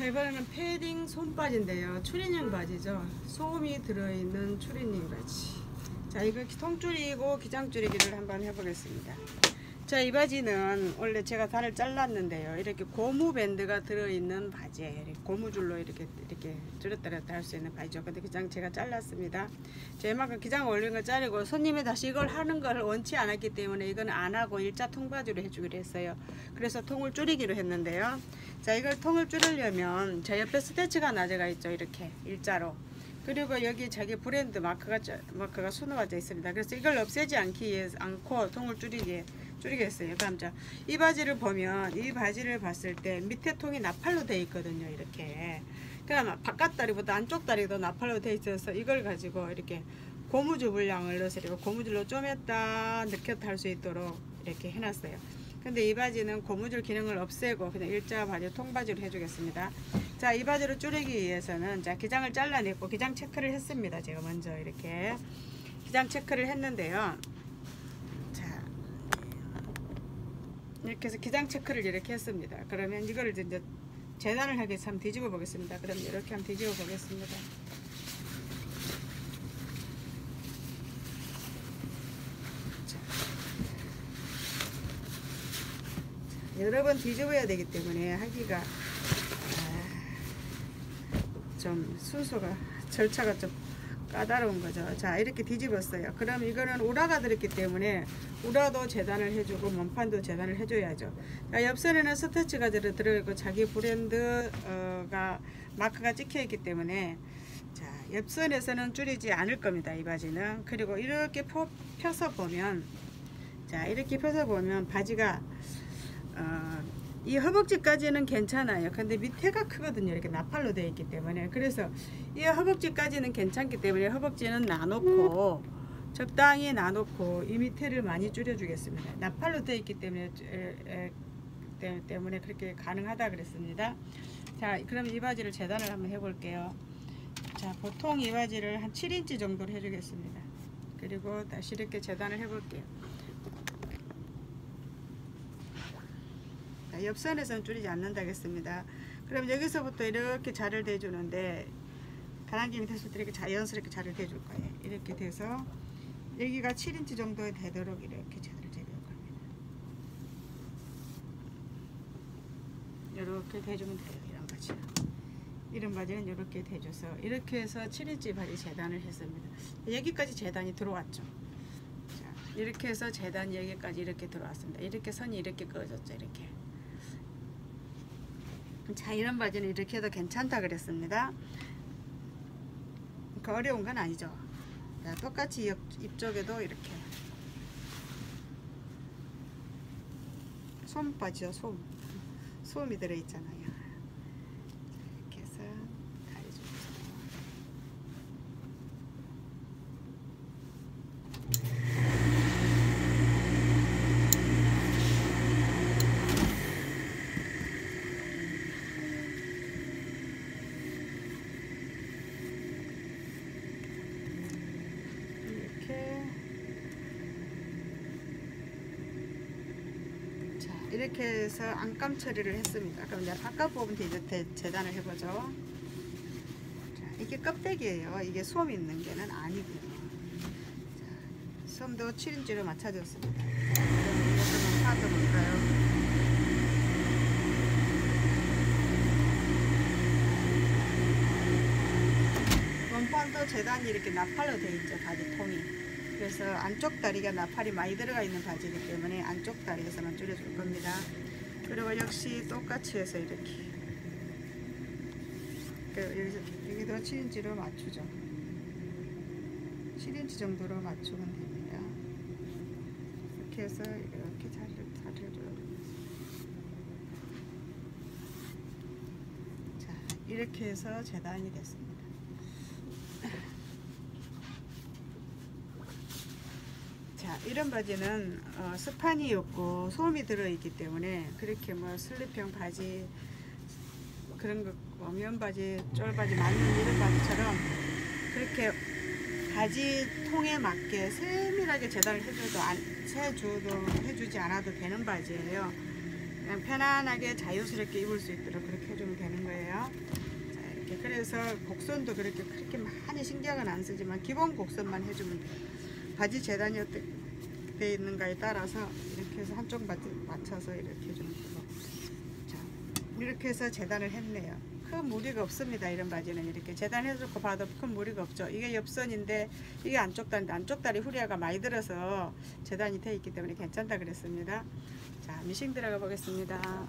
자 이번에는 패딩 손바지인데요. 추리닝 바지죠. 소음이 들어있는 추리닝 바지. 자 이거 통줄이고 기장줄이기를 한번 해보겠습니다 자 이 바지는 원래 제가 단을 잘랐는데요. 이렇게 고무 밴드가 들어있는 이렇게 고무줄로 이렇게 이렇게 줄였다 냈다 할 수 있는 바지죠. 근데 기장 제가 잘랐습니다. 제만큼 기장 올린 거 자르고 손님이 다시 이걸 하는 걸 원치 않았기 때문에 이건 안 하고 일자 통바지로 해주기로 했어요. 그래서 통을 줄이기로 했는데요. 자 이걸 통을 줄이려면 저 옆에 스테치가 나제가 있죠. 이렇게 일자로. 그리고 여기 자기 브랜드 마크가 마크가 수놓아져 있습니다. 그래서 이걸 없애지 않기 위해서 않고 통을 줄이기 줄이겠어요. 그럼 자, 이 바지를 보면 이 바지를 봤을 때 밑에 통이 나팔로 되어 있거든요. 이렇게. 그럼 바깥 다리보다 안쪽 다리도 나팔로 되어 있어서 이걸 가지고 이렇게 고무줄 분량을 넣어서 고무줄로 쪼맸다 느꼈다 할 수 있도록 이렇게 해놨어요. 근데 이 바지는 고무줄 기능을 없애고 그냥 일자 바지 통바지로 해주겠습니다. 자, 이 바지를 줄이기 위해서는 자 기장을 잘라냈고 기장 체크를 했습니다. 제가 먼저 이렇게 기장 체크를 했는데요. 이렇게 해서 기장 체크를 이렇게 했습니다. 그러면 이거를 이제 재단을 하기 위해서 한번 뒤집어 보겠습니다. 그럼 이렇게 한번 뒤집어 보겠습니다. 여러 번 뒤집어야 되기 때문에 하기가 아, 좀 순서가 절차가 좀 까다로운 거죠. 자 이렇게 뒤집었어요. 그럼 이거는 우라가 들었기 때문에 우라도 재단을 해주고 몸판도 재단을 해줘야죠. 자, 옆선에는 스태치가 들어있고 자기 브랜드가 마크가 찍혀 있기 때문에 자 옆선에서는 줄이지 않을 겁니다. 이 바지는 그리고 이렇게 펴, 펴서 보면 자 이렇게 펴서 보면 바지가 어, 이 허벅지까지는 괜찮아요. 근데 밑에가 크거든요. 이렇게 나팔로 되어 있기 때문에. 그래서 이 허벅지까지는 괜찮기 때문에 허벅지는 나놓고 적당히 나놓고 이 밑에를 많이 줄여주겠습니다. 나팔로 되어 있기 때문에 에, 에, 때문에 그렇게 가능하다 그랬습니다. 자, 그럼 이 바지를 재단을 한번 해볼게요. 자, 보통 이 바지를 한 7인치 정도로 해주겠습니다. 그리고 다시 이렇게 재단을 해볼게요. 옆선에서는 줄이지 않는다겠습니다. 그럼 여기서부터 이렇게 자를 대주는데 가랑비 밑에서부터 이렇게 자연스럽게 자를 대줄 거예요. 이렇게 돼서 여기가 7인치 정도 되도록 이렇게 자를 대줄 겁니다. 이렇게 대주면 돼요. 이런 바지 이런 바지는 이렇게 대줘서 이렇게 해서 7인치 바지 재단을 했습니다. 여기까지 재단이 들어왔죠. 자, 이렇게 해서 재단 여기까지 이렇게 들어왔습니다. 이렇게 선이 이렇게 그어졌죠. 이렇게. 자 이런 바지는 이렇게 해도 괜찮다 그랬습니다 그 어려운 건 아니죠 자, 똑같이 옆, 이쪽에도 이렇게. 솜바지요 솜. 솜이 들어있잖아요 이렇게 해서 가려줍니다 이렇게 해서 안감 처리를 했습니다. 그럼 이제 바깥 부분 이제 재단을 해보죠. 자, 이게 껍데기예요. 이게 솜 있는 게는 아니고요. 자, 솜도 7인치로 맞춰줬습니다. 그럼 이것도 한번 파볼까요? 원판도 재단이 이렇게 나팔로 되어 있죠. 바지 통이. 그래서 안쪽 다리가 나팔이 많이 들어가 있는 바지이기 때문에 안쪽 다리에서만 줄여줄 겁니다. 그리고 역시 똑같이 해서 이렇게 그 여기서 여기도 7인치로 맞추죠. 7인치 정도로 맞추면 됩니다. 이렇게 해서 이렇게 자리를 자리를 자 이렇게 해서 재단이 됐습니다. 이런 바지는 어, 스판이 없고 소음이 들어있기 때문에 그렇게 뭐 슬립형 바지 그런 거면 바지, 쫄바지 맞는 이런 바지처럼 그렇게 바지 통에 맞게 세밀하게 재단을 해줘도 안, 세줘도 해주지 않아도 되는 바지예요. 그냥 편안하게 자유스럽게 입을 수 있도록 그렇게 해주면 되는 거예요. 자, 이렇게 그래서 곡선도 그렇게 그렇게 많이 신경은 안 쓰지만 기본 곡선만 해주면 돼요. 바지 재단이 어떻게 돼 있는가에 따라서 이렇게 해서 한쪽 맞- 맞춰서 이렇게 되고 자 이렇게 해서 재단을 했네요. 큰 무리가 없습니다. 이런 바지는 이렇게 재단해놓고 봐도 큰 무리가 없죠. 이게 옆선인데 이게 안쪽 다리인데 안쪽 다리 후리아가 많이 들어서 재단이 돼 있기 때문에 괜찮다 그랬습니다. 자 미싱 들어가 보겠습니다.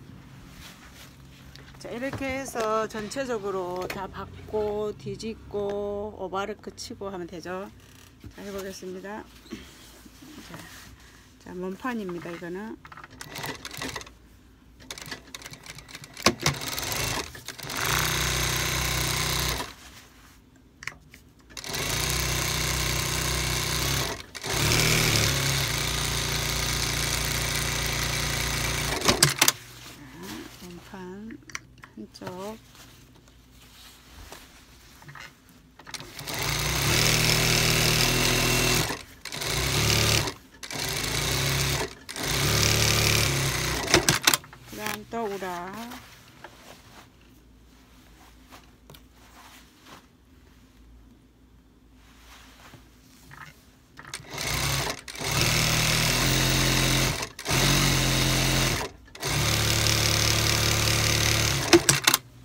자 이렇게 해서 전체적으로 다 받고 뒤집고 오바르크 치고 하면 되죠. 자 해보겠습니다. 자, 자 몸판입니다 이거는. 몸판 한쪽 그다음 또 우라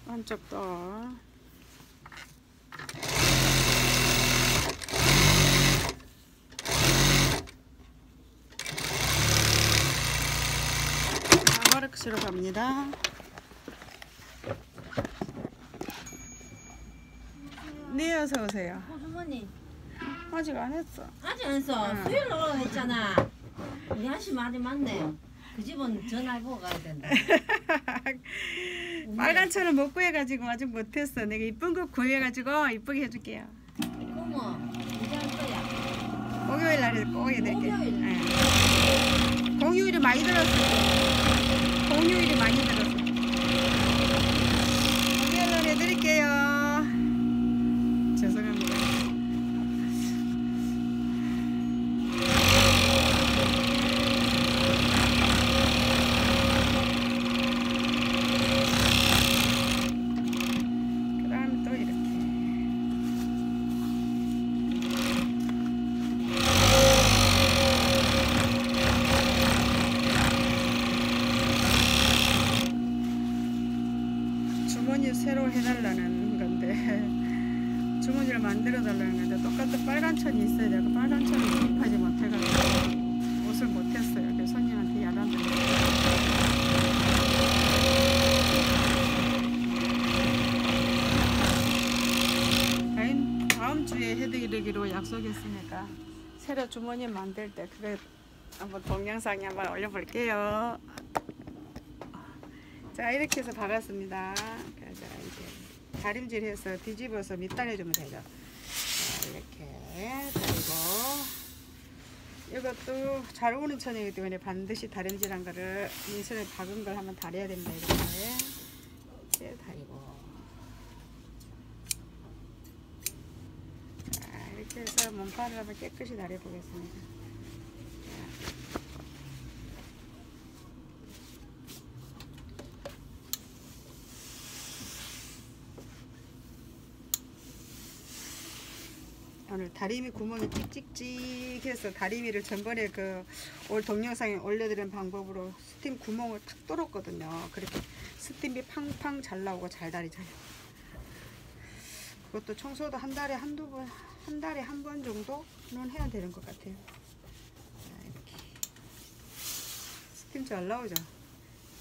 한쪽 또 마르크스로 갑니다. 네 어서 오세요. 호주머니 아직 안 했어. 아직 안 했어. 응. 수요일 오라고 했잖아. 우리 아씨 말이 맞네. 그 집은 전화해보고 가야 된다. 빨간 차를 못 구해가지고 아직 못했어. 내가 이쁜 거 구해가지고 이쁘게 해줄게요. 그러면 언제 할 거야? 목요일 날에 꼭 해드릴게요. 목요일? 네. 공휴일이 많이 들었어. 공휴일이 많이 약속했으니까 새로 주머니 만들 때 그래 한번 동영상에 한번 올려볼게요. 자 이렇게 해서 박았습니다. 자 이제 다림질해서 뒤집어서 밑단해주면 되죠. 자 이렇게 다리고 이것도 잘 오는 천이기 때문에 반드시 다림질한 거를 민선에 박은 걸 한번 다려야 됩니다. 이렇게 이렇게 다리고 자 이렇게 해서 몸판을 한번 깨끗이 다려보겠습니다. 오늘 다리미 구멍이 찍찍찍해서 다리미를 전번에 그 올 동영상에 올려드린 방법으로 스팀 구멍을 탁 뚫었거든요. 그렇게 스팀이 팡팡 잘 나오고 잘 다리져요. 그것도 청소도 한 달에 한두 번, 한 달에 한 번 정도는 해야 되는 것 같아요. 자, 이렇게. 스팀 잘 나오죠?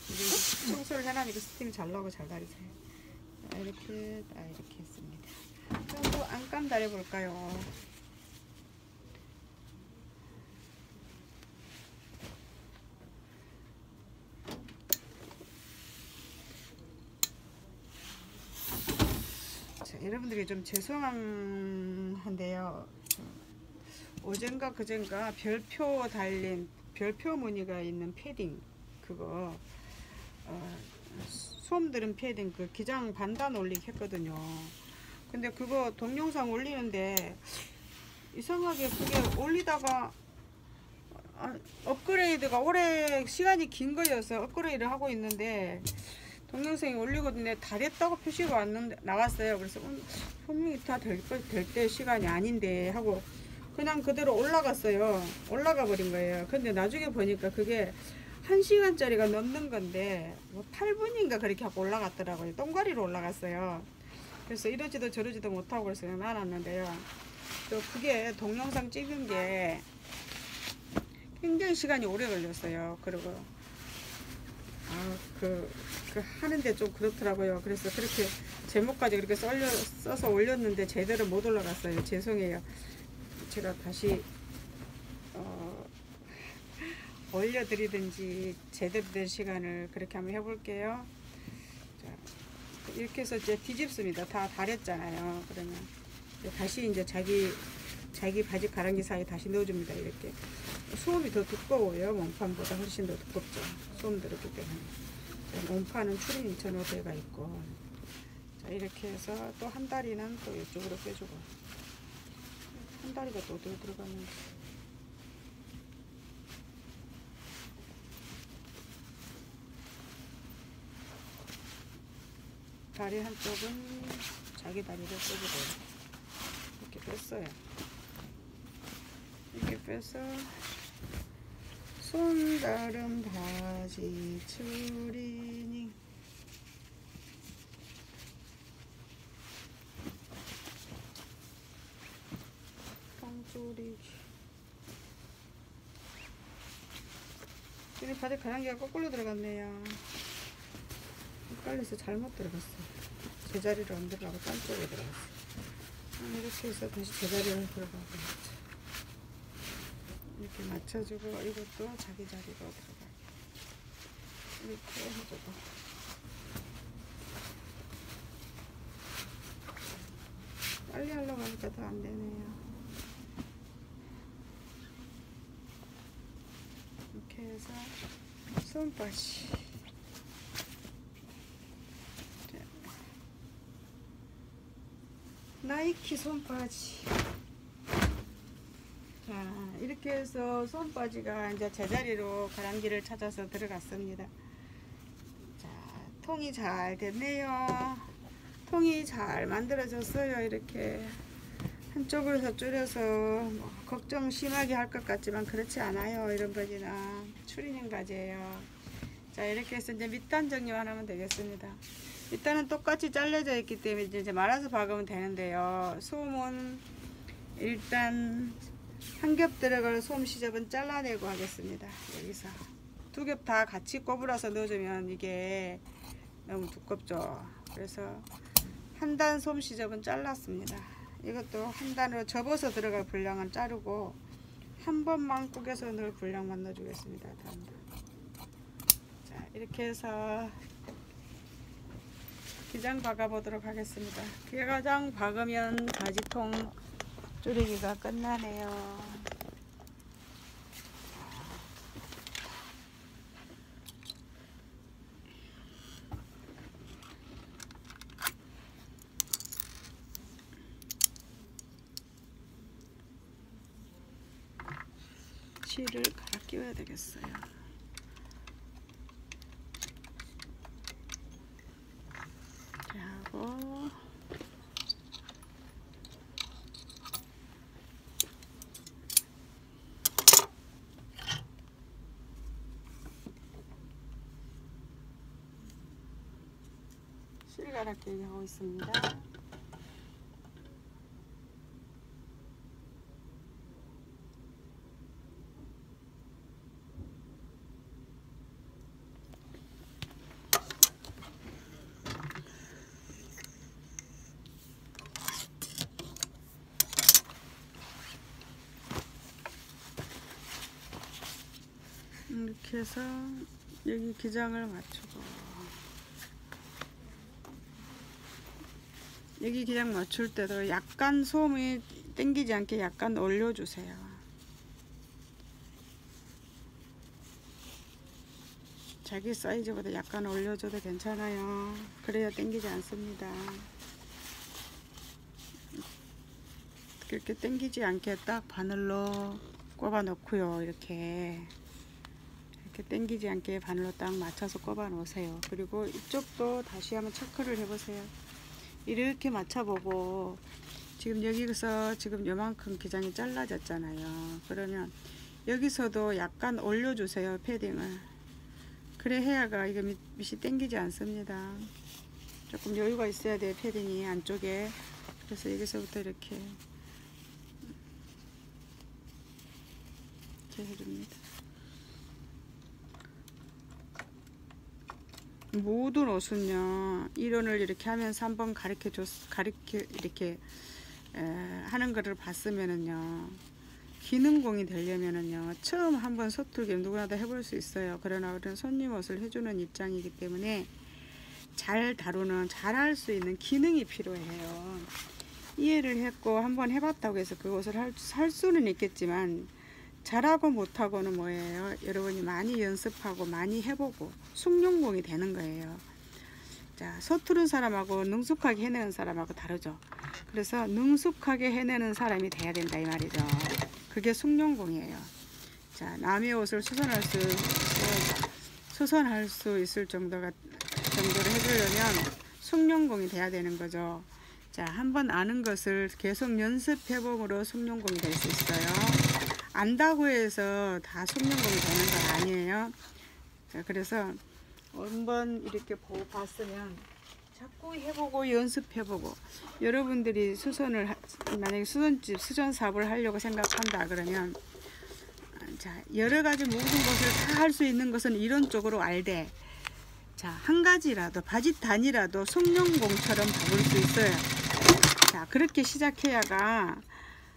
이게 청소를 해놔니까 스팀이 잘 나오고 잘 다리져요. 자, 이렇게, 딱 이렇게 했습니다. 또 안감 다려볼까요? 자, 여러분들이 좀 죄송한데요. 어젠가 그젠가 별표 달린 별표 무늬가 있는 패딩 그거 어, 소음 들은 패딩 그 기장 반단 올리기 했거든요. 근데 그거 동영상 올리는데 이상하게 그게 올리다가 아, 업그레이드가 올해 시간이 긴 거여서 업그레이드를 하고 있는데 동영상이 있는데 다 됐다고 표시가 왔는데 나왔어요. 그래서 음, 분명히 다될때 시간이 아닌데 하고 그냥 그대로 올라갔어요. 올라가 버린 거예요. 근데 나중에 보니까 그게 1시간짜리가 넘는 건데 뭐 8분인가 그렇게 하고 올라갔더라고요. 똥가리로 올라갔어요. 그래서 이러지도 저러지도 못하고 그래서 그냥 놔놨는데요. 또 그게 동영상 찍은 게 굉장히 시간이 오래 걸렸어요. 그리고 아, 그, 그 하는데 좀 그렇더라고요. 그래서 그렇게 제목까지 그렇게 썰려, 써서 올렸는데 제대로 못 올라갔어요. 죄송해요. 제가 다시 어, 올려드리든지 제대로 된 시간을 그렇게 한번 해볼게요. 자, 이렇게 해서 이제 뒤집습니다. 다 다렸잖아요. 그러면 다시 이제 자기 자기 바지 가랑이 사이에 다시 넣어줍니다. 이렇게 소음이 더 두꺼워요. 몸판보다 훨씬 더 두껍죠. 소음 들었기 때문에 자, 몸판은 추린 2,500가 있고 자 이렇게 해서 또 한 다리는 또 이쪽으로 빼주고 한 다리가 또 어디로 들어가는지 다리 한쪽은 자기 다리를 빼주고 이렇게 뺐어요. 빼서 손다른 바지 추리닝 똥조리기 근데 바지 가랑이가 거꾸로 들어갔네요. 헷갈려서 잘못 들어갔어요. 제자리로 안 들어가고 딴 쪽에 들어갔어요. 아, 이렇게 해서 다시 제자리로 들어가고. 이렇게 맞춰주고 이것도 자기 자리로 들어가게. 이렇게 해주고. 빨리 하려고 하니까 더 안 되네요. 이렇게 해서 손바지. 자, 나이키 손바지. 자, 이렇게 해서 손바지가 이제 제자리로 가랑비를 찾아서 들어갔습니다. 자, 통이 잘 됐네요. 통이 잘 만들어졌어요. 이렇게 한쪽으로 줄여서 뭐 걱정 심하게 할 것 같지만 그렇지 않아요. 이런 바지는 추리닝 바지예요. 자, 이렇게 해서 이제 밑단 정리만 하면 되겠습니다. 밑단은 똑같이 잘려져 있기 때문에 이제 말아서 박으면 되는데요. 소음은 일단 한 겹 들어갈 솜 시접은 잘라내고 하겠습니다. 여기서 두 겹 다 같이 꼬불어서 넣어주면 이게 너무 두껍죠. 그래서 한 단솜 시접은 잘랐습니다. 이것도 한 단으로 접어서 들어갈 분량은 자르고 한 번만 꾸겨서 넣을 분량만 넣어주겠습니다. 다음 단. 자 이렇게 해서 기장 박아보도록 하겠습니다. 기장 박으면 바지통 줄이기가 끝나네요. 실을 갈아 끼워야 되겠어요. 이렇게 하고 실가락기 하고 있습니다. 이렇게 해서 여기 기장을 맞추고 여기 기장 맞출 때도 약간 소음이 땡기지 않게 약간 올려주세요. 자기 사이즈보다 약간 올려줘도 괜찮아요. 그래야 땡기지 않습니다. 그렇게 땡기지 않게 딱 바늘로 꼽아 놓고요. 이렇게 이렇게 당기지 않게 바늘로 딱 맞춰서 꼽아 놓으세요. 그리고 이쪽도 다시 한번 체크를 해보세요. 이렇게 맞춰보고 지금 여기서 지금 요만큼 기장이 잘라졌잖아요. 그러면 여기서도 약간 올려주세요. 패딩을. 그래 해야가 이게 밑, 밑이 당기지 않습니다. 조금 여유가 있어야 돼요. 패딩이 안쪽에. 그래서 여기서부터 이렇게 이렇게 해줍니다. 모든 옷은요 이론을 이렇게 하면서 한번 가르쳐 줬 가르쳐 이렇게 에, 하는 거를 봤으면은요 기능공이 되려면은요 처음 한번 서툴게 누구나 다 해볼 수 있어요. 그러나 우리는 손님 옷을 해주는 입장이기 때문에 잘 다루는 잘 할 수 있는 기능이 필요해요. 이해를 했고 한번 해봤다고 해서 그것을 할, 할 수는 있겠지만 잘하고 못하고는 뭐예요? 여러분이 많이 연습하고 많이 해보고 숙련공이 되는 거예요. 자, 서투른 사람하고 능숙하게 해내는 사람하고 다르죠. 그래서 능숙하게 해내는 사람이 돼야 된다 이 말이죠. 그게 숙련공이에요. 자, 남의 옷을 수선할 수 수선할 수 있을 정도가 정도를 해주려면 숙련공이 돼야 되는 거죠. 자, 한번 아는 것을 계속 연습해봄으로 숙련공이 될 수 있어요. 안다고 해서 다 숙련공이 되는 건 아니에요. 자, 그래서 한번 이렇게 보고 봤으면 자꾸 해보고 연습해보고 여러분들이 수선을 하- 만약에 수선집 수전 사업을 하려고 생각한다 그러면 아, 자 여러 가지 모든 것을 다 할 수 있는 것은 이론적으로 알되 자한 가지라도 바짓 단이라도 숙련공처럼 바꿀 수 있어요. 자 그렇게 시작해야가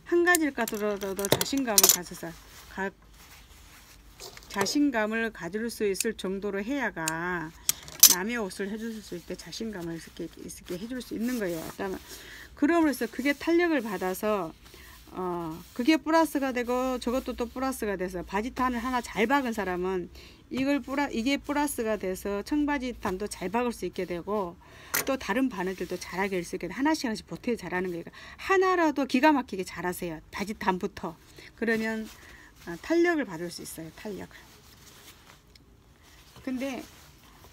한 가지를 가더라도 자신감을 가져서 가, 자신감을 가질 수 있을 정도로 해야가 남의 옷을 해줄 수때 자신감을 있게, 있게 해줄 수 있는 거예요. 그러면 그럼으로써 그게 탄력을 받아서 어 그게 플러스가 되고 저것도 또 플러스가 돼서 바지탄을 하나 잘 박은 사람은 이걸 플라 이게 플러스가 돼서 청바지탄도 잘 박을 수 있게 되고 또 다른 바늘들도 잘하게 할 수 있게 돼. 하나씩 하나씩 보태 잘하는 거예요. 하나라도 기가 막히게 잘하세요. 바지탄부터 그러면 어, 탄력을 받을 수 있어요. 탄력을. 근데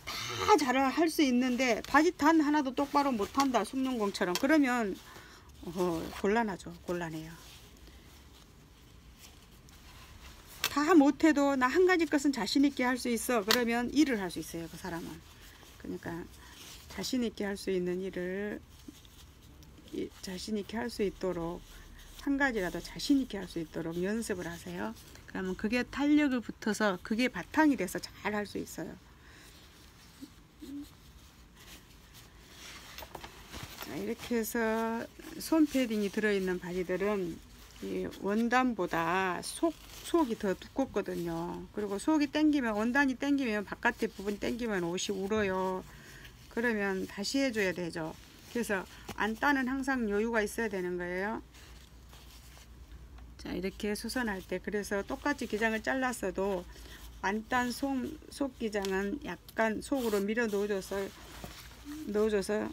다 잘할 수 있는데 바지탄 하나도 똑바로 못한다 숙련공처럼 그러면 어, 곤란하죠 곤란해요 다 못해도 나 한 가지 것은 자신 있게 할 수 있어. 그러면 일을 할 수 있어요 그 사람은. 그러니까 자신 있게 할 수 있는 일을 이- 자신 있게 할 수 있도록 한 가지라도 자신 있게 할 수 있도록 연습을 하세요. 그러면 그게 탄력을 붙어서 그게 바탕이 돼서 잘 할 수 있어요. 자, 이렇게 해서 손 패딩이 들어있는 바지들은 이 원단보다 속, 속이 더 두껍거든요. 그리고 속이 땡기면, 원단이 땡기면 바깥에 부분 땡기면 옷이 울어요. 그러면 다시 해줘야 되죠. 그래서 안따는 항상 여유가 있어야 되는 거예요. 자, 이렇게 수선할 때, 그래서 똑같이 기장을 잘랐어도 안딴 속, 속 기장은 약간 속으로 밀어 넣어줘서, 넣어줘서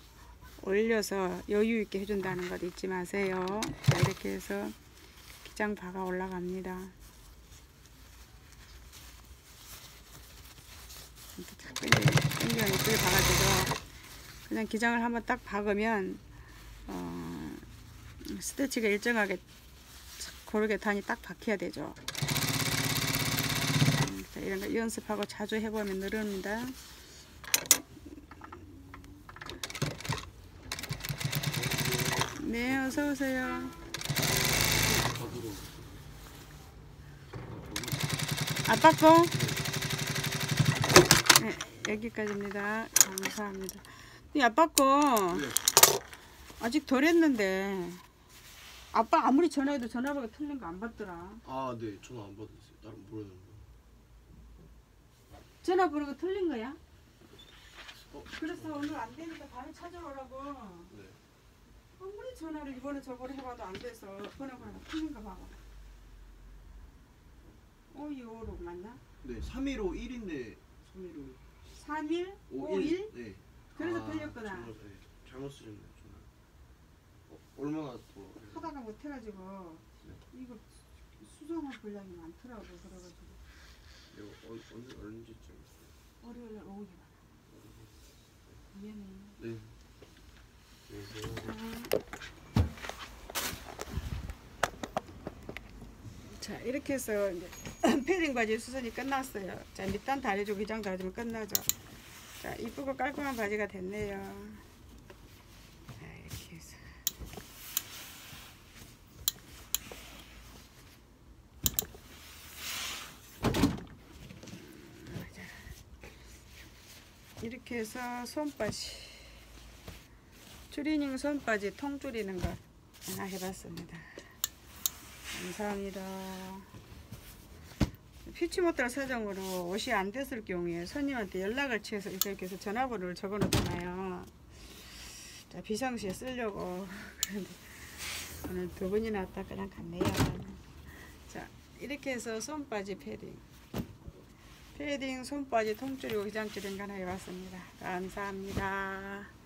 올려서 여유 있게 해준다는 것 잊지 마세요. 자, 이렇게 해서 기장 박아 올라갑니다. 이렇게 탁 당겨, 당겨 예쁘게 박아주죠. 그냥 기장을 한번 딱 박으면 어, 스티치가 일정하게 고르게 단이 딱 박혀야 되죠. 음, 자, 이런 거 연습하고 자주 해보면 늘어납니다. 네, 어서 오세요. 아빠 거? 네, 여기까지입니다. 감사합니다. 이 아빠 거 네. 아직 덜 했는데 아빠 아무리 전화해도 전화번호 틀린 거 안 받더라. 아, 네. 전화 안 받았어요. 다른 모르는 거. 전화번호가 틀린 거야? 어? 그래서 오늘 안 되니까 다른 찾아오라고. 네. 아무리 전화를 이번에 저번에 해봐도 안 돼서 전화번호가 틀린 거 봐봐. 오이오로 맞나? 네. 315 1인데 315 3일? 51? 51? 네. 그래서 아, 틀렸구나. 잘못, 네. 잘못 쓰셨네요. 전화. 어, 얼마나 더? 하다가 못해가지고 네. 이거 수정할 분량이 많더라고 그래가지고 이거 언, 언제 언제쯤? 월요일 날 오기 바라. 미안해. 네. 자 이렇게 해서 이제 패딩 바지 수선이 끝났어요. 자 밑단 다려주고 기장 다려주면 끝나죠. 자 이쁘고 깔끔한 바지가 됐네요. 자 이렇게 해서 자, 이렇게 해서 손바지 추리닝 손바지 통 줄이는 것 하나 해봤습니다. 감사합니다. 피치 못할 사정으로 옷이 안 됐을 경우에 손님한테 연락을 취해서 이렇게 해서 전화번호를 적어 놓잖아요. 자, 비상시에 쓰려고. 그런데 오늘 두 번이나 왔다 그냥 갔네요. 자, 이렇게 해서 손바지 패딩. 패딩, 손바지 통줄이고 기장줄인 거 하나 해봤습니다. 감사합니다.